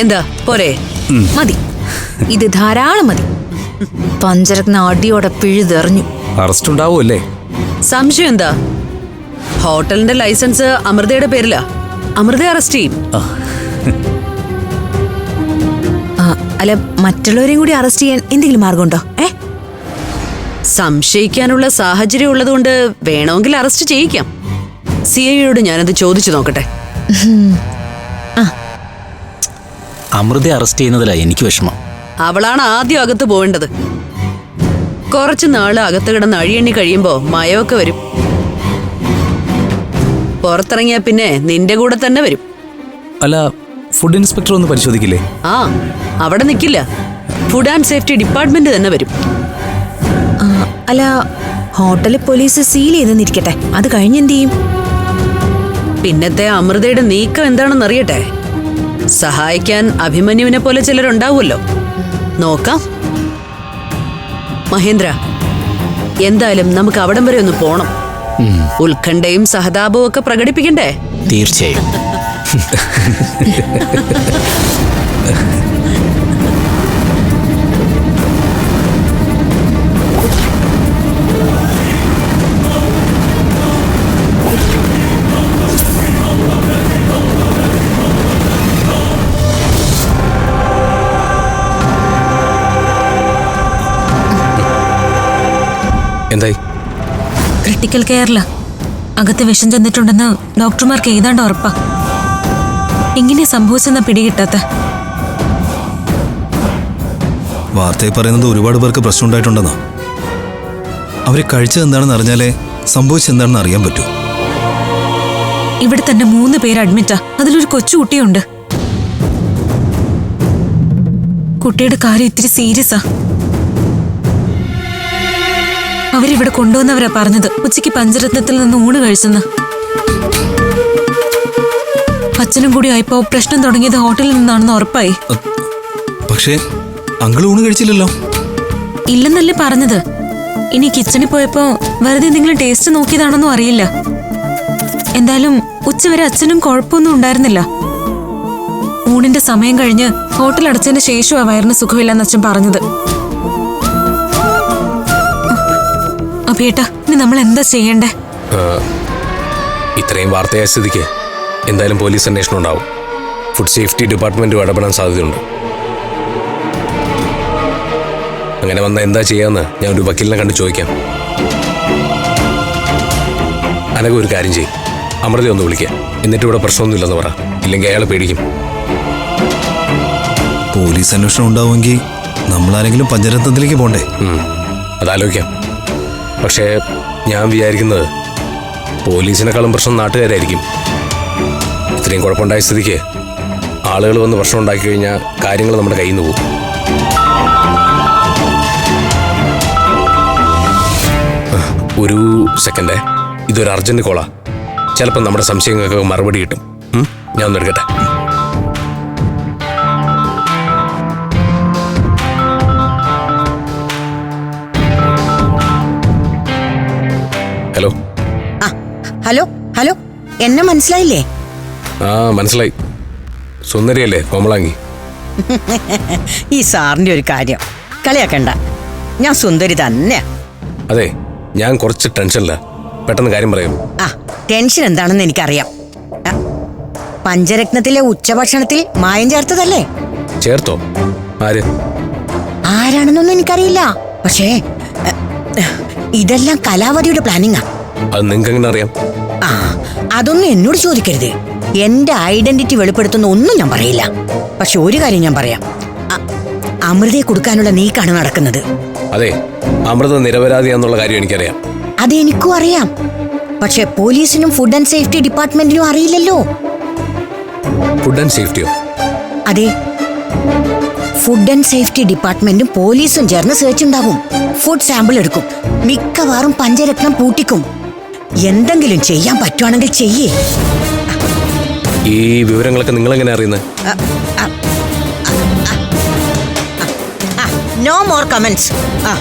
എന്താ? പോരെ. മതി. ഇത് ധാരാളം മതി. പഞ്ചരത്ന അടിയോടെ പിഴുതെറിഞ്ഞു. അറസ്റ്റ് ഉണ്ടാവുമല്ലേ? സംശയം എന്താ? ഹോട്ടലിന്റെ ലൈസൻസ് അമൃതയുടെ പേരിലാ. അമൃത അറസ്റ്റ് ചെയ്യും. അല്ല മറ്റുള്ളവരെയും കൂടി അറസ്റ്റ് ചെയ്യാൻ എന്തെങ്കിലും മാർഗമുണ്ടോ? ഏ? സംശയിക്കാനുള്ള സാഹചര്യം ഉള്ളതുകൊണ്ട് വേണമെങ്കിൽ അറസ്റ്റ് ചെയ്യിക്കാം. സി ഐയോട് ഞാനത് ചോദിച്ചു നോക്കട്ടെ. അമൃതയെ അറസ്റ്റ് ചെയ്യുന്നതിലാ എനിക്ക് വിഷമം. അവളാണ് ആദ്യം അകത്ത് പോവേണ്ടത്. കുറച്ചു നാൾ അകത്ത് കിടന്ന് അഴിയെണ്ണി കഴിയുമ്പോ മയമൊക്കെ വരും. പുറത്തിറങ്ങിയ പിന്നെ നിന്റെ കൂടെ തന്നെ വരും. അല്ല ഫുഡ് ഇൻസ്പെക്ടർ ഒന്ന് പരിശോധിക്കില്ലേ? ആ അവിടെ നിൽക്കില്ല ഫുഡ് ആൻഡ് സേഫ്റ്റി ഡിപ്പാർട്ട്മെന്റ് തന്നെ വരും. അല്ല ഹോട്ടലിൽ പോലീസ് സീൽ ചെയ്തെന്നിരിക്കട്ടെ. അത് കഴിഞ്ഞെന്ത് ചെയ്യും? പിന്നത്തെ അമൃതയുടെ നീക്കം എന്താണെന്ന് അറിയട്ടെ സഹായിക്കാൻ അഭിമന്യുവിനെ പോലെ ചിലരുണ്ടാവുമല്ലോ. നോക്കാം. മഹേന്ദ്ര എന്തായാലും നമുക്ക് അവിടം വരെ ഒന്ന് പോണം. ഉത്കണ്ഠയും സഹതാപവും ഒക്കെ പ്രകടിപ്പിക്കണ്ടേ? തീർച്ചയായും. എന്തായി? ക്രിട്ടിക്കൽ കെയറില. അകത്ത് വിഷം ചെന്നിട്ടുണ്ടെന്ന് ഡോക്ടർമാർക്ക് ഏതാണ്ട് ഉറപ്പാ. എങ്ങനെ സംഭവിച്ചെന്ന പിടികിട്ടാത്ത. വാർത്തയിൽ പറയുന്നത് ഒരുപാട് പേർക്ക് പ്രശ്നം ഉണ്ടായിട്ടുണ്ടെന്നാ. അവർ കഴിച്ചത് എന്താണെന്ന് അറിഞ്ഞാലേ സംഭവിച്ചെന്താണെന്ന് അറിയാൻ പറ്റൂ. ഇവിടെ തന്നെ മൂന്ന് പേര് അഡ്മിറ്റാ. അതിലൊരു കൊച്ചുകുട്ടിയുണ്ട് കുട്ടിയുടെ കാര്യം ഇത്തിരി സീരിയസാ. അവരിവിടെ കൊണ്ടുവന്നവരാ പറഞ്ഞത്. ഉച്ചയ്ക്ക് പഞ്ചരത്നത്തിൽ നിന്ന് ഊണ് കഴിച്ചെന്ന്. അച്ഛനും കൂടി ആയപ്പോ പ്രശ്നം തുടങ്ങിയത് ഹോട്ടലിൽ നിന്നാണെന്ന് ഉറപ്പായി. പക്ഷേ അങ്കിൾ ഊണ് കഴിച്ചില്ലല്ലോ. ഇല്ലെന്നല്ലേ പറഞ്ഞത്. ഇനി കിച്ചണിൽ പോയപ്പോ വെറുതെ എന്തെങ്കിലും ടേസ്റ്റ് നോക്കിയതാണെന്നും അറിയില്ല. എന്തായാലും ഉച്ചവരെ അച്ഛനും കുഴപ്പമൊന്നും ഉണ്ടായിരുന്നില്ല. ഊണിന്റെ സമയം കഴിഞ്ഞ് ഹോട്ടൽ അടച്ചതിന് ശേഷമാ വയറിന് സുഖമില്ലെന്ന് അച്ഛൻ പറഞ്ഞത്. അഭിയേട്ടാ ഇനി നമ്മൾ എന്താ ചെയ്യണ്ടേ ഇത്രയും വാർത്തയായ സ്ഥിതിക്ക് എന്തായാലും പോലീസ് അന്വേഷണം ഉണ്ടാവും. ഫുഡ് സേഫ്റ്റി ഡിപ്പാർട്ട്മെന്റും ഇടപെടാൻ സാധ്യതയുണ്ട്. അങ്ങനെ വന്നാൽ എന്താ ചെയ്യാന്ന് ഞാൻ ഒരു വക്കീലിനെ കണ്ട് ചോദിക്കാം. അനക ഒരു കാര്യം ചെയ്യും. അമൃത ഒന്ന് വിളിക്കാം. എന്നിട്ട് ഇവിടെ പ്രശ്നമൊന്നുമില്ലെന്ന് പറ. ഇല്ലെങ്കിൽ അയാൾ പേടിക്കും. പോലീസ് അന്വേഷണം ഉണ്ടാവുമെങ്കിൽ നമ്മളാരെങ്കിലും പഞ്ചരത്നത്തിലേക്ക് പോണ്ടേ? അതാലോചിക്കാം. പക്ഷേ ഞാൻ വിചാരിക്കുന്നത് പോലീസിനെക്കാളും പ്രശ്നം നാട്ടുകാരായിരിക്കും. ഇത്രയും കുഴപ്പമുണ്ടായ സ്ഥിതിക്ക് ആളുകൾ വന്ന് പ്രശ്നം ഉണ്ടാക്കി കഴിഞ്ഞാൽ കാര്യങ്ങൾ നമ്മുടെ കയ്യിൽ നിന്ന് പോകും. ഒരു സെക്കൻഡേ. ഇതൊരു അർജന്റ് കോളാ. ചിലപ്പോൾ നമ്മുടെ സംശയങ്ങൾക്ക് മറുപടി കിട്ടും. ഞാൻ ഒന്ന് എടുക്കട്ടെ. ഹലോ. ഹലോ ഹലോ എന്നെ മനസ്സിലായില്ലേ? ആ മനസ്സിലായി. സുന്ദരിയല്ലേ കോമളാങ്കി? ഈ സാറിന്റെ ഒരു കാര്യം കളിയാക്കണ്ട. ഞാൻ സുന്ദരി തന്നെ അതെ ഞാൻ കുറച്ച് ടെൻഷനില്ല പെട്ടെന്ന് കാര്യം പറയും ആ ടെൻഷൻ എന്താണെന്ന് എനിക്കറിയാം. പഞ്ചരത്നത്തിലെ ഉച്ചഭക്ഷണത്തിൽ മായം ചേർത്തതല്ലേ? ചേർത്തോ? ആര്? ആരാണെന്നൊന്നും എനിക്കറിയില്ല. പക്ഷേ ഇതെല്ലാം കലാവതിയുടെ പ്ലാനിങ്ങാ അത് നിങ്ങൾക്ക് എങ്ങനെ അറിയാം? ആ അതൊന്നും എന്നോട് ചോദിക്കരുത്. എന്റെ ഐഡന്റിറ്റി വെളിപ്പെടുത്തുന്ന ഒന്നും ഞാൻ പറയില്ല. പക്ഷെ ഒരു കാര്യം ഞാൻ പറയാം. അ- അമൃതയെ കൊടുക്കാനുള്ള നീക്കാണ് നടക്കുന്നത്. അതെ അമൃത നിരപരാധിയാന്നുള്ള കാര്യം എനിക്കറിയാം. അതെനിക്കും അറിയാം. പക്ഷെ പോലീസിനും ഫുഡ് ആൻഡ് സേഫ്റ്റി ഡിപ്പാർട്ട്മെന്റിനും അറിയില്ലല്ലോ. ഫുഡ് ആൻഡ് സേഫ്റ്റിയോ അതെ. ഫുഡ് ആൻഡ് സേഫ്റ്റി ഡിപ്പാർട്ട്മെന്റും പോലീസും ചേർന്ന് സെർച്ച് ഉണ്ടാകും ഫുഡ് സാമ്പിൾ എടുക്കും മിക്കവാറും പഞ്ചരത്നം പൂട്ടിക്കും എന്തെങ്കിലും ചെയ്യാൻ പറ്റുവാണെങ്കിൽ ചെയ്യേ ഈ വിവരങ്ങളൊക്കെ നിങ്ങൾ എങ്ങനെ അറിയുന്നത് നോ മോർ കമന്റ്സ് ആ